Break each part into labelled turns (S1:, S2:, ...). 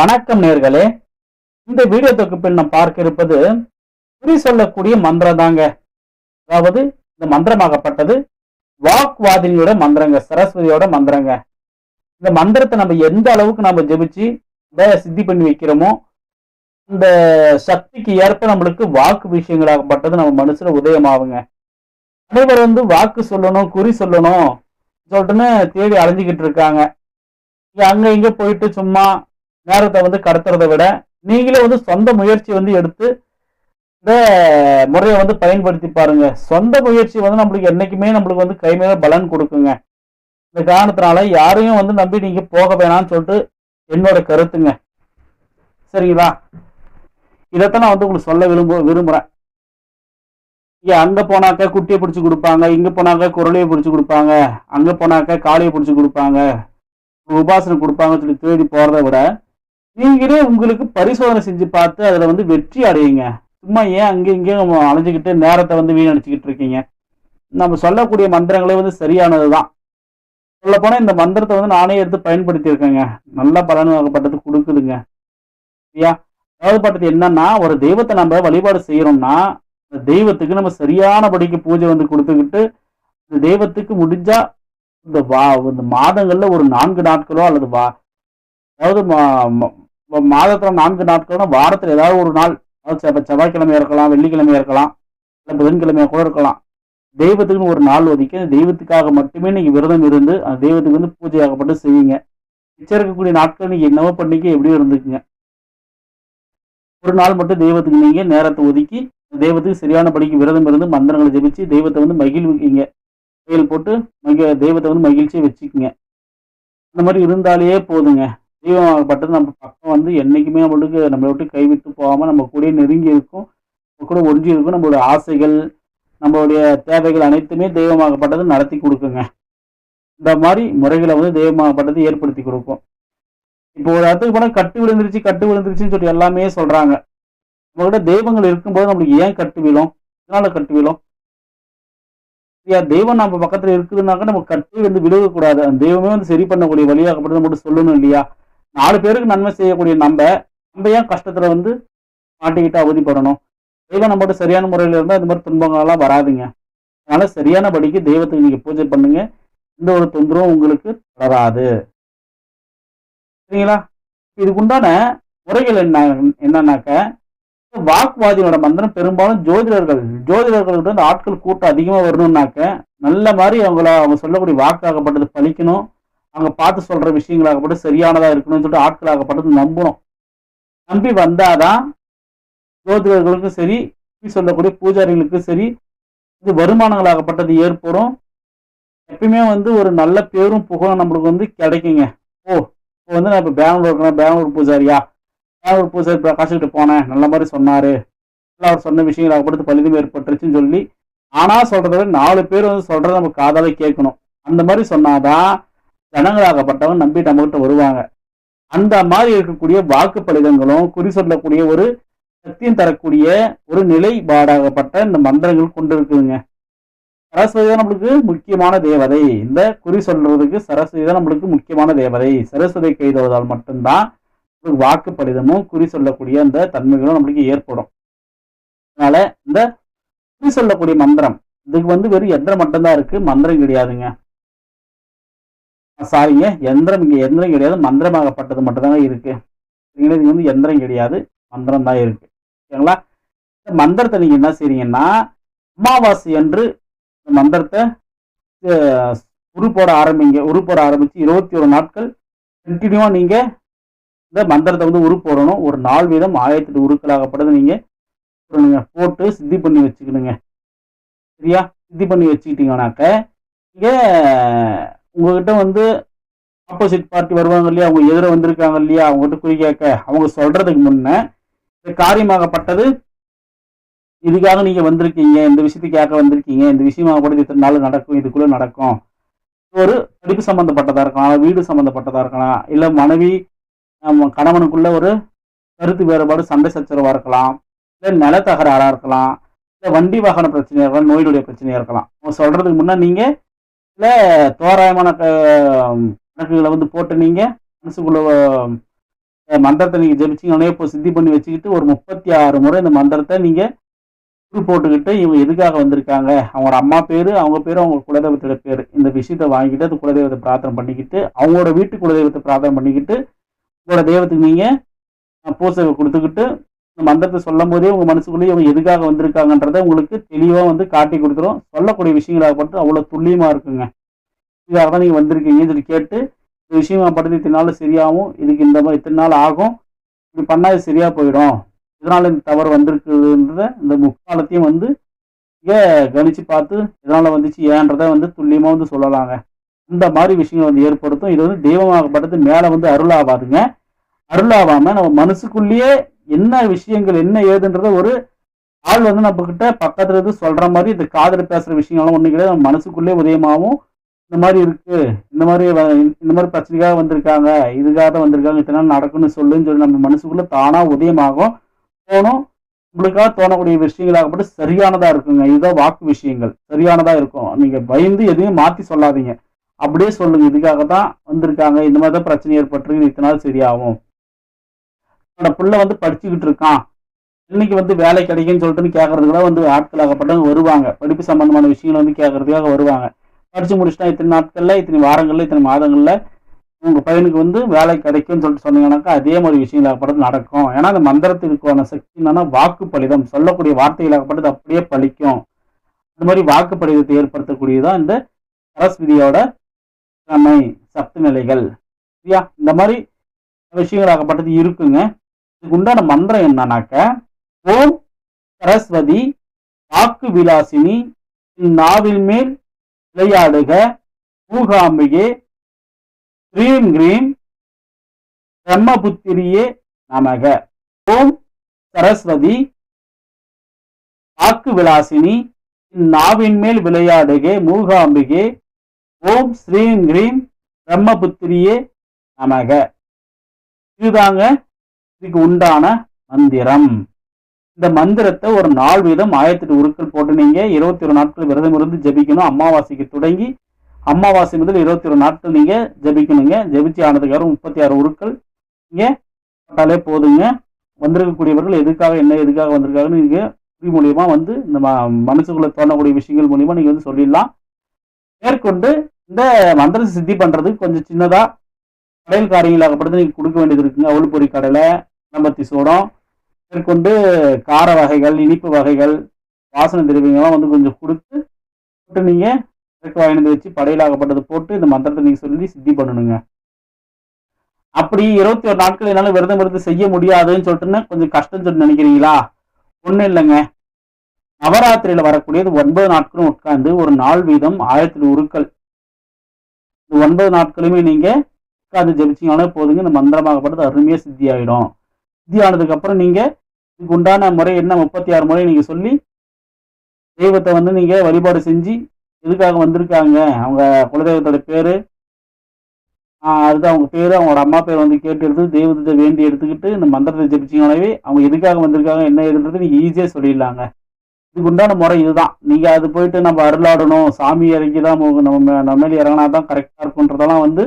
S1: வணக்கம் நேர்களே. இந்த வீடியோ தொகுப்பில் நாம் பார்க்க இருப்பது குறி சொல்லக்கூடிய மந்திரம் தாங்க. அதாவது இந்த மந்திரமாகப்பட்டது வாக்வாதினியோட மந்திரங்க சரஸ்வதியோட மந்திரங்க. இந்த மந்திரத்தை நம்ம எந்த அளவுக்கு நம்ம ஜெபிச்சு இதை சித்தி பண்ணி வைக்கிறோமோ அந்த சக்திக்கு ஏற்ப நம்மளுக்கு வாக்கு விஷயங்களாகப்பட்டது நம்ம மனசுல உதயமாகுங்க. அனைவர் வந்து வாக்கு சொல்லணும் குறி சொல்லணும். சொல்லிட்டுன்னு தேடி அலைஞ்சிக்கிட்டு இருக்காங்க. அங்க இங்க போயிட்டு சும்மா நேரத்தை வந்து கடத்துறதை விட நீங்களே வந்து சொந்த முயற்சி வந்து எடுத்து இந்த முறையை வந்து பயன்படுத்தி பாருங்க. சொந்த முயற்சி வந்து நம்மளுக்கு என்னைக்குமே நம்மளுக்கு வந்து கைமையில பலன் கொடுக்குங்க. இந்த காரணத்தினால யாரையும் வந்து நம்பி நீங்க போக வேணாம்னு சொல்லிட்டு என்னோட கருத்துங்க. சரிங்களா? இதைத்தான் நான் வந்து உங்களுக்கு சொல்ல விரும்ப விரும்புறேன். இங்க அங்க போனாக்க குட்டியை பிடிச்சி கொடுப்பாங்க இங்க போனாக்க குரலையை பிடிச்சி கொடுப்பாங்க அங்க போனாக்க காளையை பிடிச்சி கொடுப்பாங்க உபாசனை கொடுப்பாங்கன்னு சொல்லி தேடி போறதை விட நீங்களே உங்களுக்கு பரிசோதனை செஞ்சு பார்த்து அதில் வந்து வெற்றி அடையுங்க. சும்மா ஏன் அங்கே இங்கேயும் அலைஞ்சிக்கிட்டு நேரத்தை வந்து வீணடிச்சுக்கிட்டு இருக்கீங்க? நம்ம சொல்லக்கூடிய மந்திரங்களே வந்து சரியானதுதான். சொல்ல சொல்லப்போனால் இந்த மந்திரத்தை வந்து நானே எடுத்து பயன்படுத்தியிருக்கேங்க. நல்ல பலன் கொடுக்குதுங்க. சரியா? அதாவது பட்டது என்னன்னா ஒரு தெய்வத்தை நம்ம வழிபாடு செய்யறோம்னா அந்த தெய்வத்துக்கு நம்ம சரியானபடிக்கு பூஜை வந்து கொடுத்துக்கிட்டு இந்த தெய்வத்துக்கு முடிஞ்சா இந்த வா இந்த மாதங்கள்ல ஒரு நான்கு நாட்களோ அல்லது வா அதாவது மா- மா- மாதத்துல நான்கு நாட்கள்னா வாரத்துல ஏதாவது ஒரு நாள் அதாவது செவ்வ- இருக்கலாம் வெள்ளிக்கிழமை இருக்கலாம் இல்லை புதன்கிழமையா கூட இருக்கலாம். தெய்வத்துக்குன்னு ஒரு நாள் ஒதுக்கி அந்த தெய்வத்துக்காக மட்டுமே நீங்க விரதம் இருந்து அந்த தெய்வத்துக்கு வந்து பூஜையாகப்பட்டு செய்யுங்க மிச்சம் இருக்கக்கூடிய நாட்கள் நீங்க என்னவோ பண்ணிக்க எப்படியோ இருந்துக்குங்க. ஒரு நாள் மட்டும் தெய்வத்துக்கு நீங்க நேரத்தை ஒதுக்கி தெய்வத்துக்கு சரியான படிக்கு விரதம் இருந்து மந்திரங்களை ஜெபிச்சு தெய்வத்தை வந்து மகிழ்விங்க. செயல் போட்டு மகி தெய்வத்தை வந்து மகிழ்ச்சியை வச்சுக்குங்க. அந்த மாதிரி இருந்தாலே போதுங்க. தெய்வமாகப்பட்டது நம்ம பக்கம் வந்து என்னைக்குமே நம்மளுக்கு நம்மளை விட்டு கைவிட்டு போகாம நம்ம கூட நெருங்கி இருக்கும். நம்ம கூட ஒன்றி இருக்கும். நம்மளுடைய ஆசைகள் நம்மளுடைய தேவைகள் அனைத்துமே தெய்வமாகப்பட்டது நடத்தி கொடுக்குங்க. இந்த மாதிரி முறைகளை வந்து தெய்வமாகப்பட்டது ஏற்படுத்தி கொடுக்கும். இப்போ ஒரு இடத்துக்கு போனால் கட்டு விழுந்துருச்சு கட்டு விழுந்துருச்சுன்னு சொல்லி எல்லாமே சொல்றாங்க. நம்மகிட்ட தெய்வங்கள் இருக்கும்போது நம்மளுக்கு ஏன் கட்டு விழும்? இதனால கட்டு விழும்? இல்லையா தெய்வம் நம்ம பக்கத்துல இருக்குதுனாக்கா நம்ம கட்டி வந்து விழுகக்கூடாது. அந்த தெய்வமே வந்து சரி பண்ணக்கூடிய வழியாகப்பட்டது மட்டும் சொல்லணும் இல்லையா? நாலு பேருக்கு நன்மை செய்யக்கூடிய நம்ம நம்ம ஏன் கஷ்டத்துல வந்து மாட்டிக்கிட்டு அவதிப்படணும்? தெய்வம் நம்மகிட்ட சரியான முறையில் இருந்தால் இந்த மாதிரி துன்பங்கள்லாம் வராதுங்க. அதனால சரியான படிக்கு தெய்வத்துக்கு நீங்க பூஜை பண்ணுங்க. எந்த ஒரு தொந்தரவும் உங்களுக்கு தொடராது சரிங்களா? இதுக்குண்டான முறைகள் என்ன என்னன்னாக்க வாக்குவாதியோட மந்திரம் பெரும்பாலும் ஜோதிடர்கள் ஜோதிடர்கள் இந்த ஆட்கள் கூட்டம் அதிகமாக வரணும்னாக்க நல்ல மாதிரி அவங்கள அவங்க சொல்லக்கூடிய வாக்காகப்பட்டது பழிக்கணும். அவங்க பார்த்து சொல்ற விஷயங்களாகப்பட்டு சரியானதா இருக்கணும்னு சொல்லிட்டு ஆட்களாகப்பட்டது நம்பணும் நம்பி வந்தாதான் ஜோதிடர்களுக்கும் சரி சொல்லக்கூடிய பூஜாரிகளுக்கும் சரி இது வருமானங்களாகப்பட்டது ஏற்படும். எப்பயுமே வந்து ஒரு நல்ல பேரும் புகழும் நம்மளுக்கு வந்து கிடைக்குங்க. ஓ இப்போ வந்து நான் இப்போ பெங்களூர் இருக்கேன் பெங்களூர் பூஜாரியா? பெங்களூர் பூஜாரி பிரகாஷ் போனேன் நல்ல மாதிரி சொன்னாரு. அவர் சொன்ன விஷயங்கள் அவப்படுத்து பலிதம் ஏற்பட்டுருச்சுன்னு சொல்லி ஆனால் சொல்றத விட நாலு பேர் வந்து சொல்கிறத நம்ம காதால கேட்கணும். அந்த மாதிரி சொன்னாதான் ஜனங்களாகப்பட்டவன் நம்பி நம்மகிட்ட வருவாங்க. அந்த மாதிரி இருக்கக்கூடிய வாக்கு பலிதங்களும் குறி சொல்லக்கூடிய ஒரு சக்தியம் தரக்கூடிய ஒரு நிலைப்பாடாகப்பட்ட இந்த மந்திரங்கள் கொண்டு இருக்குதுங்க. சரஸ்வதி தான் நம்மளுக்கு முக்கியமான தேவதை. இந்த குறி சொல்றதுக்கு சரஸ்வதி தான் நம்மளுக்கு முக்கியமான தேவதை. சரஸ்வதி கைதொழுதால் மட்டும்தான் ஒரு வாக்கு பலிதமும் குறி சொல்லக்கூடிய அந்த தன்மைகளும் நம்மளுக்கு ஏற்படும். அதனால இந்த குறி சொல்லக்கூடிய மந்திரம் இதுக்கு வந்து வெறும் எந்திரம் மட்டும்தான் இருக்கு. மந்திரம் கிடையாதுங்க. சாரிங்க எந்திரம் இங்கே எந்திரம் கிடையாது மந்திரமாகப்பட்டது மட்டும்தாங்க இருக்குது சரிங்களா இது வந்து எந்திரம் கிடையாது மந்திரம் தான் இருக்குது சரிங்களா? இந்த மந்திரத்தை நீங்கள் என்ன செய்றீங்கன்னா அமாவாசை என்று இந்த மந்திரத்தை உருப்போட உரு போட ஆரம்பிங்க உரு போட இருபத்தி ஒரு நாட்கள் கண்டினியூவாக நீங்கள் இந்த மந்திரத்தை வந்து உரு போடணும். ஒரு நாள் வீதம் ஆயிரத்தி எட்டு உருக்களாகப்பட்டது நீங்கள் போடணுங்க. போட்டு சித்தி பண்ணி வச்சுக்கணுங்க. சரியா? சித்தி பண்ணி வச்சுக்கிட்டீங்கன்னாக்க நீங்கள் உங்ககிட்ட வந்து ஆப்போசிட் பார்ட்டி வருவாங்க இல்லையா? அவங்க எதிர வந்திருக்காங்க இல்லையா? அவங்ககிட்ட குறி கேட்க. அவங்க சொல்றதுக்கு முன்ன இந்த காரியமாகப்பட்டது. இதுக்காக நீங்க வந்திருக்கீங்க. இந்த விஷயத்துக்காக வந்திருக்கீங்க. இந்த விஷயமாகப்பட்டது இத்தனை நாள் நடக்கும். இதுக்குள்ள நடக்கும். ஒரு படிப்பு சம்பந்தப்பட்டதா இருக்கலாம். வீடு சம்பந்தப்பட்டதா இருக்கலாம். இல்ல மனைவி நம்ம கணவனுக்குள்ள ஒரு கருத்து வேறுபாடு சண்டை சச்சரவா இருக்கலாம். இல்ல நிலத்தகராறாக இருக்கலாம். இல்ல வண்டி வாகன பிரச்சனையா இருக்கலாம். நோயுடைய பிரச்சனையா இருக்கலாம். அவங்க சொல்றதுக்கு முன்னே நீங்க இல்லை தோராயமான கணக்குகளை வந்து போட்டு நீங்கள் மனசுக்குள்ள மந்திரத்தை நீங்கள் ஜெபிச்சிங்கன்னே இப்போ சித்தி பண்ணி வச்சுக்கிட்டு ஒரு முப்பத்தி ஆறு முறை இந்த மந்திரத்தை நீங்கள் குரு போட்டுக்கிட்டு இவங்க எதுக்காக வந்திருக்காங்க? அவங்களோட அம்மா பேர் அவங்க பேர் அவங்க குலதெய்வத்தோட பேர். இந்த விஷயத்தை வாங்கிட்டு அது குலதெய்வத்தை பிரார்த்தனை பண்ணிக்கிட்டு அவங்களோட வீட்டு குலதெய்வத்தை பிரார்த்தனை பண்ணிக்கிட்டு உங்களோட தெய்வத்துக்கு நீங்கள் பூசை கொடுத்துக்கிட்டு மந்திரத்தை சொல்லும் போதே உங்கள் மனசுக்குள்ளேயே இவங்க எதுக்காக வந்திருக்காங்கன்றதை உங்களுக்கு தெளிவாக வந்து காட்டி கொடுத்துரும். சொல்லக்கூடிய விஷயங்களாகப்பட்டு அவ்வளோ துல்லியமாக இருக்குங்க. இதுக்காக தான் நீங்கள் வந்திருக்கீங்கன்னு சொல்லி கேட்டு இந்த விஷயமா படுத்து இத்தனை நாள் சரியாகும் இதுக்கு இந்த மாதிரி இத்தனை நாள் ஆகும். இப்படி பண்ணால் இது சரியாக போயிடும். இதனால் இந்த தவறு வந்திருக்குதுன்றத இந்த முக்காலத்தையும் வந்து இங்கே கணிச்சு பார்த்து இதனால் வந்துச்சு ஏன்றதை வந்து துல்லியமாக வந்து சொல்லலாங்க. இந்த மாதிரி விஷயங்கள் வந்து ஏற்படுத்தும். இது வந்து தெய்வமாகப்பட்டது மேலே வந்து அருளாவாதுங்க. அருளாவாம நம்ம மனசுக்குள்ளேயே என்ன விஷயங்கள் என்ன ஏதுன்றத ஒரு ஆள் வந்து நம்ம கிட்ட பக்கத்துல இருந்து சொல்ற மாதிரி இந்த காதுல பேசுற விஷயங்கள்லாம் ஒண்ணு கிடையாது. நம்ம மனசுக்குள்ளே உதயமாகவும் இந்த மாதிரி இருக்கு இந்த மாதிரி வ- இந்த மாதிரி பிரச்சனைக்காக வந்திருக்காங்க இதுக்காக தான் வந்திருக்காங்க இத்தனை நாள் நடக்கும்னு சொல்லுன்னு சொல்லி நம்ம மனசுக்குள்ள தானா உதயமாகும் தோணும். உங்களுக்காக தோணக்கூடிய விஷயங்களாகப்பட்டு சரியானதா இருக்குங்க. இதுதான் வாக்கு விஷயங்கள். சரியானதா இருக்கும். நீங்க பயந்து எதையும் மாத்தி சொல்லாதீங்க. அப்படியே சொல்லுங்க. இதுக்காக தான் வந்திருக்காங்க. இந்த மாதிரி தான் பிரச்சனை ஏற்பட்டிருக்கு. இத்தனை நாள் சரியாகும். என்னோட பிள்ளை வந்து படிச்சுக்கிட்டு இருக்கான். இன்னைக்கு வந்து வேலை கிடைக்குன்னு சொல்லிட்டு கேட்கறதுக்காக வந்து ஆட்களாகப்பட்டவங்க வருவாங்க. படிப்பு சம்பந்தமான விஷயங்கள் வந்து கேட்கறதுக்காக வருவாங்க. படிச்சு முடிச்சுட்டா இத்தனை நாட்கள்ல இத்தனை வாரங்கள்ல இத்தனை மாதங்கள்ல உங்க பையனுக்கு வந்து வேலை கிடைக்கும்னு சொல்லிட்டு சொன்னீங்கன்னாக்கா அதே மாதிரி விஷயங்களாகப்பட்டது நடக்கும். ஏன்னா அந்த மந்திரத்திற்கான சக்தி என்னன்னா வாக்கு பலிதம் சொல்லக்கூடிய வார்த்தைகளாகப்பட்டது அப்படியே பழிக்கும். அந்த மாதிரி வாக்கு பலிதத்தை ஏற்படுத்தக்கூடியதான் இந்த சரஸ்வதியோட தன்மை சத்து நிலைகள். சரியா? இந்த மாதிரி விஷயங்களாகப்பட்டது இருக்குங்க. உண்டான மந்திரம் என்னன்னாக்க ஓம் சரஸ்வதி வாக்கு விலாசினி நாவில் மேல் விளையாடுக மூகாம்பிகே ஸ்ரீம் கிரீம் பிரம்மபுத்திரியே நமக. ஓம் சரஸ்வதி வாக்கு விலாசினி நாவின் மேல் விளையாடுகே மூகாம்பிகே ஓம் ஸ்ரீம் கிரீம் பிரம்மபுத்திரியே நமக. இதுதாங்க இதுக்கு உண்டான மந்திரம். இந்த மந்திரத்தை ஒரு நாள் வீதம் ஆயிரத்தி எட்டு உருக்கள் போட்டு நீங்க இருபத்தி ஒரு நாட்கள் விரதம் இருந்து ஜெபிக்கணும். அமாவாசைக்கு தொடங்கி அமாவாசை முதல் இருபத்தி ஒரு நாட்கள் நீங்க ஜெபிக்கணுங்க. ஜெபிச்சு ஆனதுக்காக முப்பத்தி ஆறு உருக்கள் நீங்க போட்டாலே போதுங்க. வந்திருக்கக்கூடியவர்கள் எதுக்காக என்ன எதுக்காக வந்திருக்காங்கன்னு நீங்க குறி மூலியமா வந்து இந்த ம- மனசுக்குள்ள தோணக்கூடிய விஷயங்கள் மூலியமா நீங்க வந்து சொல்லிடலாம். மேற்கொண்டு இந்த மந்திரத்தை சித்தி பண்றதுக்கு கொஞ்சம் சின்னதா கடையில் காரியங்களாகப்படுத்து நீங்க கொடுக்க வேண்டியது இருக்குங்க. அவள் கடலை கடலை நம்பத்தி சூடம். மேற்கொண்டு கார வகைகள் இனிப்பு வகைகள் வாசனை திரவியங்கள்லாம் வந்து கொஞ்சம் கொடுத்து போட்டு நீங்கள் இறக்க வாங்கினது வச்சு படையலாகப்பட்டது போட்டு இந்த மந்திரத்தை நீங்கள் சொல்லி சித்தி பண்ணணுங்க. அப்படி இருபத்தி ஒரு நாட்கள் என்னால் விரதம் இருந்து செய்ய முடியாதுன்னு சொல்லிட்டுன்னு கொஞ்சம் கஷ்டம் சொல்லி நினைக்கிறீங்களா? ஒன்றும் இல்லைங்க. நவராத்திரியில் வரக்கூடியது ஒன்பது நாட்களும் உட்கார்ந்து ஒரு நாள் வீதம் ஆயிரத்தி உருக்கள் இந்த ஒன்பது நாட்களுமே நீங்கள் உட்கார்ந்து ஜெபிச்சிங்கனாலே போதுங்க. இந்த மந்திரமாகப்பட்டது அருமையாக சித்தி ஆகிடும் சித்தி ஆனதுக்கு அப்புறம் நீங்க இதுக்கு உண்டான முறை என்ன? முப்பத்தி ஆறு முறை நீங்க சொல்லி தெய்வத்தை வந்து நீங்க வழிபாடு செஞ்சு எதுக்காக வந்திருக்காங்க? அவங்க குலதெய்வத்தோட பேரு அதுதான் அவங்க பேரு. அவங்களோட அம்மா பேர் வந்து கேட்டு எடுத்து தெய்வத்தை வேண்டி எடுத்துக்கிட்டு இந்த மந்திரத்தை ஜெபிச்சீங்கனாலே அவங்க எதுக்காக வந்திருக்காங்க என்ன ஏதுன்றது நீங்க ஈஸியாக சொல்லிடலாங்க. இதுக்கு உண்டான முறை இதுதான். நீங்க அது போயிட்டு நம்ம அருளாடணும் சாமி இறங்கி தான் நம்ம நம்ம இறங்கினா தான் கரெக்டாக இருக்குன்றதெல்லாம் வந்து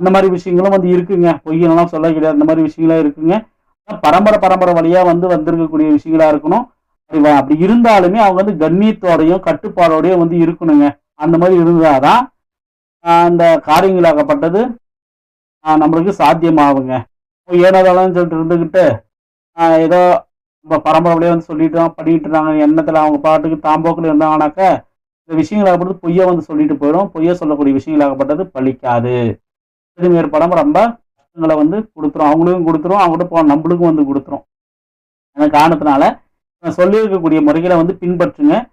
S1: அந்த மாதிரி விஷயங்களும் வந்து இருக்குங்க. பொய்யெல்லாம் சொல்ல கிடையாது. அந்த மாதிரி விஷயங்களாம் இருக்குங்க. பரம்பரை பரம்பரை வழியா வந்து வந்திருக்கக்கூடிய விஷயங்களா இருக்கணும். அப்படி அப்படி இருந்தாலுமே அவங்க வந்து கண்ணியத்தோடையும் கட்டுப்பாடோடையும் வந்து இருக்கணுங்க. அந்த மாதிரி இருந்தாதான் அந்த காரியங்களாகப்பட்டது நம்மளுக்கு சாத்தியமாகுங்க. ஏனதாலும் சொல்லிட்டு இருந்துக்கிட்டு ஏதோ நம்ம பரம்பரை வழியா வந்து சொல்லிட்டு பண்ணிட்டு இருந்தாங்க எண்ணத்துல அவங்க பாட்டுக்கு தாம்போக்கில் இருந்தாங்கனாக்க இந்த விஷயங்களாகப்பட்டது பொய்யா வந்து சொல்லிட்டு போயிடும். பொய்யா சொல்லக்கூடிய விஷயங்களாகப்பட்டது பலிக்காது இது படம் ரொம்ப கஷ்டங்களை வந்து கொடுத்துரும் அவங்களுக்கும் கொடுத்துரும் அவங்ககிட்ட போ நம்மளுக்கும் வந்து கொடுத்துரும் அந்த காரணத்தினால நான் சொல்லியிருக்கக்கூடிய முறைகளை வந்து பின்பற்றுங்க.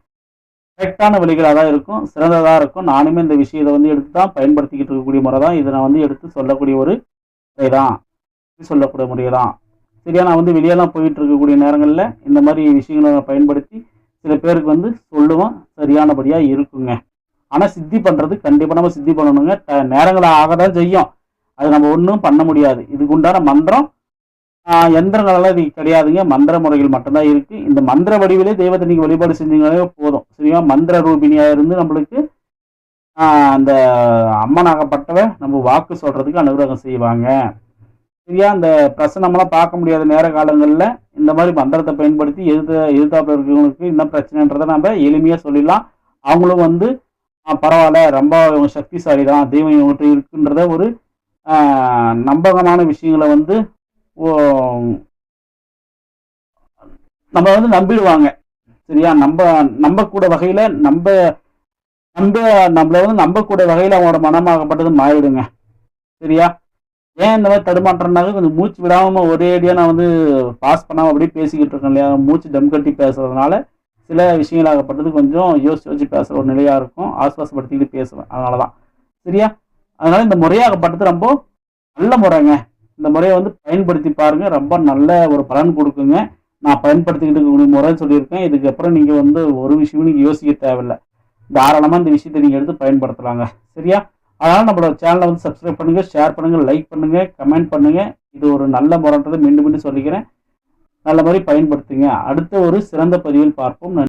S1: கரெக்டான வழிகளாக தான் இருக்கும். சிறந்ததாக இருக்கும். நானுமே இந்த விஷயத்தை வந்து எடுத்து தான் பயன்படுத்திக்கிட்டு இருக்கக்கூடிய முறை தான். இதை நான் வந்து எடுத்து சொல்லக்கூடிய ஒரு முறை தான். சொல்லக்கூடிய முறை தான். சரியா? நான் வந்து வெளியெல்லாம் போயிட்டு இருக்கக்கூடிய நேரங்களில் இந்த மாதிரி விஷயங்களை நான் பயன்படுத்தி சில பேருக்கு வந்து சொல்லுவோம் சரியானபடியாக இருக்குங்க. ஆனால் சித்தி பண்ணுறது கண்டிப்பாக நம்ம சித்தி பண்ணணுங்க. ட- நேரங்கள் ஆக தான் செய்யும். அது நம்ம ஒன்றும் பண்ண முடியாது. இதுக்கு உண்டான மந்திரம் எந்திரங்களால் இது கிடையாதுங்க மந்திர முறைகள் மட்டும்தான் இருக்கு. இந்த மந்திர வடிவிலே தெய்வத்தை நீங்க வழிபாடு செஞ்சீங்களே போதும். சரியா? மந்திர ரூபினியா இருந்து நம்மளுக்கு அந்த அம்மனாகப்பட்டவ நம்ம வாக்கு சொல்றதுக்கு அனுகிரகம் செய்வாங்க. சரியா? அந்த பிரசனமெல்லாம் பார்க்க முடியாத நேர காலங்களில் இந்த மாதிரி மந்திரத்தை பயன்படுத்தி எதிர்த்த எதிர்த்தாப்புல இருக்கிறவங்களுக்கு என்ன பிரச்சனைன்றதை நம்ம எளிமையாக சொல்லிடலாம். அவங்களும் வந்து பரவாயில்ல. ரொம்ப இவங்க சக்திசாலி தான் தெய்வம் இவங்ககிட்ட இருக்குன்றத ஒரு நம்பகமான விஷயங்களை வந்து ஓ- நம்ம வந்து நம்பிடுவாங்க. சரியா? நம்ப நம்பக்கூட வகையில நம்ப நம்ப நம்மளை வந்து நம்பக்கூட வகையில அவங்களோட மனமாகப்பட்டது மாறிடுங்க. சரியா? ஏன் இந்த மாதிரி தடுமாற்றம்னாக்க கொஞ்சம் மூச்சு விடாமல் ஒரே அடியாக நான் வந்து பாஸ் பண்ணாமல் அப்படியே பேசிக்கிட்டு இருக்கேன் இல்லையா? மூச்சு டம் கட்டி பேசுறதுனால சில விஷயங்களாகப்பட்டது கொஞ்சம் யோசிச்சு யோசிச்சு பேசுகிற ஒரு நிலையாக இருக்கும். ஆஸ்வாசப்படுத்திக்கிட்டு பேசுவேன். அதனாலதான். சரியா? அதனால இந்த முறையாகப்பட்டது ரொம்ப நல்ல முறைங்க. இந்த முறையை வந்து பயன்படுத்தி பாருங்க. ரொம்ப நல்ல ஒரு பலன் கொடுக்குங்க. நான் பயன்படுத்திக்கிட்டு இருக்கக்கூடிய முறைன்னு சொல்லியிருக்கேன். இதுக்கப்புறம் நீங்க வந்து ஒரு விஷயமும் நீங்க யோசிக்க தேவையில்லை. தாராளமா இந்த விஷயத்தை நீங்க எடுத்து பயன்படுத்தலாங்க. சரியா? அதனால நம்மளோட சேனலை வந்து சப்ஸ்கிரைப் பண்ணுங்க ஷேர் பண்ணுங்க லைக் பண்ணுங்க கமெண்ட் பண்ணுங்க. இது ஒரு நல்ல முறைன்றதை மீண்டும் மீண்டும் சொல்லிக்கிறேன். நல்ல மாதிரி பயன்படுத்துங்க. அடுத்த ஒரு சிறந்த பதிவில் பார்ப்போம். நன்றி.